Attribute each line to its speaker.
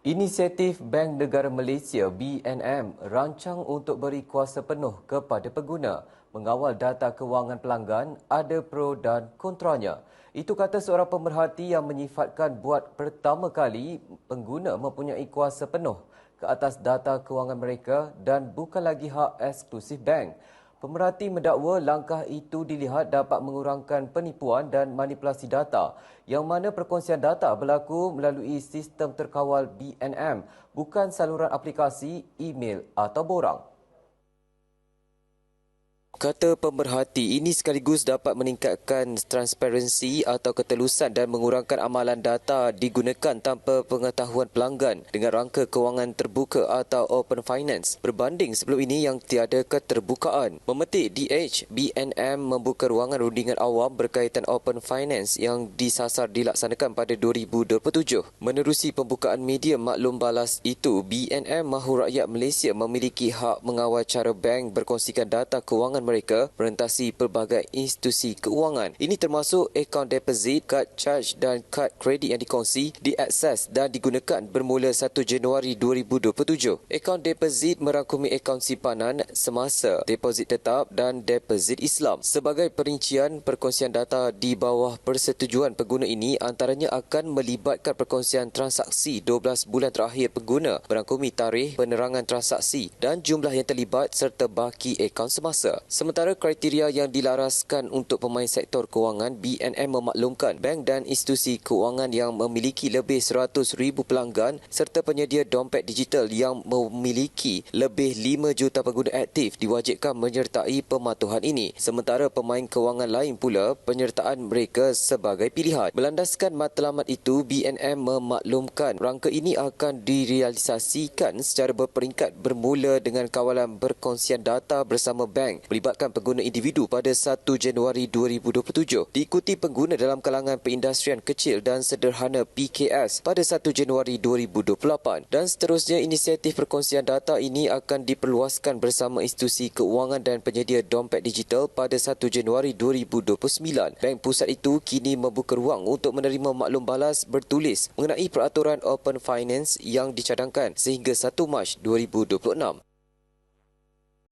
Speaker 1: Inisiatif Bank Negara Malaysia BNM rancang untuk beri kuasa penuh kepada pengguna mengawal data kewangan pelanggan ada pro dan kontranya. Itu kata seorang pemerhati yang menyifatkan buat pertama kali pengguna mempunyai kuasa penuh ke atas data kewangan mereka dan bukan lagi hak eksklusif bank. Pemerhati mendakwa langkah itu dilihat dapat mengurangkan penipuan dan manipulasi data yang mana perkongsian data berlaku melalui sistem terkawal BNM bukan saluran aplikasi, email atau borang. Kata pemerhati, ini sekaligus dapat meningkatkan transparansi atau ketelusan dan mengurangkan amalan data digunakan tanpa pengetahuan pelanggan dengan rangka kewangan terbuka atau open finance berbanding sebelum ini yang tiada keterbukaan. Memetik DH, BNM membuka ruangan rundingan awam berkaitan open finance yang disasar dilaksanakan pada 2027. Menerusi pembukaan media maklum balas itu, BNM mahu rakyat Malaysia memiliki hak mengawal cara bank berkongsikan data kewangan mereka merentasi pelbagai institusi keuangan. Ini termasuk akaun deposit, kad charge dan kad kredit yang dikongsi, diakses dan digunakan bermula 1 Januari 2027. Akaun deposit merangkumi akaun simpanan semasa, deposit tetap dan deposit Islam. Sebagai perincian perkongsian data di bawah persetujuan pengguna ini antaranya akan melibatkan perkongsian transaksi 12 bulan terakhir pengguna berangkumi tarikh penerangan transaksi dan jumlah yang terlibat serta baki akaun semasa. Sementara kriteria yang dilaraskan untuk pemain sektor kewangan, BNM memaklumkan bank dan institusi kewangan yang memiliki lebih 100,000 pelanggan serta penyedia dompet digital yang memiliki lebih 5 juta pengguna aktif diwajibkan menyertai pematuhan ini. Sementara pemain kewangan lain pula, penyertaan mereka sebagai pilihan. Melandaskan matlamat itu, BNM memaklumkan rangka ini akan direalisasikan secara berperingkat bermula dengan kawalan berkongsian data bersama bank melibatkan pengguna individu pada 1 Januari 2027. Diikuti pengguna dalam kalangan perindustrian kecil dan sederhana PKS pada 1 Januari 2028. Dan seterusnya inisiatif perkongsian data ini akan diperluaskan bersama institusi keuangan dan penyedia dompet digital pada 1 Januari 2029. Bank pusat itu kini membuka ruang untuk menerima maklum balas bertulis mengenai peraturan open finance yang dicadangkan sehingga 1 Mac 2026.